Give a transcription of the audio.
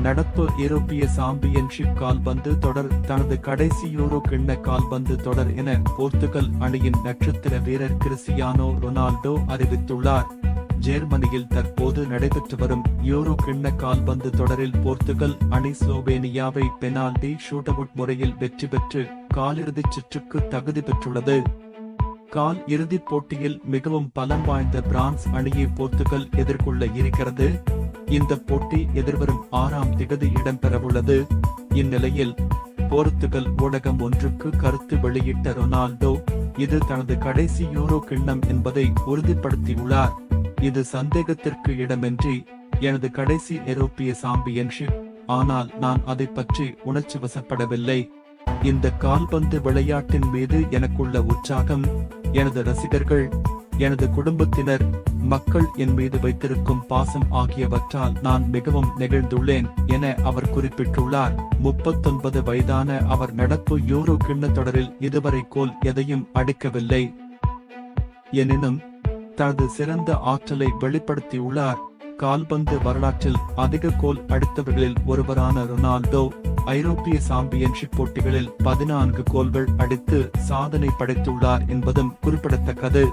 நடப்பு ஐரோப்பிய சாம்பியன்ஷிப் கால்பந்து தொடர் தனது கடைசி யூரோ கிண்ண கால்பந்து தொடர் என போர்த்துகல் அணியின் நட்சத்திர வீரர் கிறிஸ்டியானோ ரொனால்டோ அறிவித்துள்ளார். ஜெர்மனியில் தற்போது நடைபெற்று வரும் யூரோ கிண்ண கால்பந்து தொடரில் போர்த்துகல் அணி ஸ்லோவேனியாவை பெனால்டி ஷூட்டவுட் முறையில் வெற்றி பெற்று காலிறுதிச் சுற்றுக்கு தகுதி பெற்றுள்ளது. கால் இறுதிப் போட்டியில் மிகவும் பலம் வாய்ந்த பிரான்ஸ் அணியை போர்த்துகல் எதிர்கொள்ள இருக்கிறது. இந்த போட்டி எதிர்வரும் ஆறாம் திகதி இடம்பெறவுள்ளது. இந்நிலையில் போர்த்துகல் ஊடகம் ஒன்றுக்கு கருத்து வெளியிட்ட ரொனால்டோ இது தனது கடைசி யூரோ கிண்ணம் என்பதை உறுதிப்படுத்தியுள்ளார். இது சந்தேகத்திற்கு இடமின்றி எனது கடைசி ஐரோப்பிய சாம்பியன்ஷிப் ஆனால் நான் அதை பற்றி உணர்ச்சி வசப்படவில்லை. இந்த கால்பந்து விளையாட்டின் மீது எனக்குள்ள உற்சாகம் எனது ரசிகர்கள் எனது குடும்பத்தினர் மக்கள் என் மீது வைத்திருக்கும் பாசம் ஆகியவற்றால் நான் மிகவும் நெகிழ்ந்துள்ளேன் என அவர் குறிப்பிட்டுள்ளார். முப்பத்தொன்பது வயதான அவர் நடப்பு யூரோ கிண்ண தொடரில் இதுவரை கோல் எதையும் அடிக்கவில்லை. எனினும் தனது சிறந்த ஆற்றலை வெளிப்படுத்தியுள்ளார். கால்பந்து வரலாற்றில் அதிக கோல் அடித்தவர்களில் ஒருவரான ரொனால்டோ ஐரோப்பிய சாம்பியன்ஷிப் போட்டிகளில் பதினான்கு கோல்கள் அடித்து சாதனை படைத்துள்ளார் என்பதும் குறிப்பிடத்தக்கது.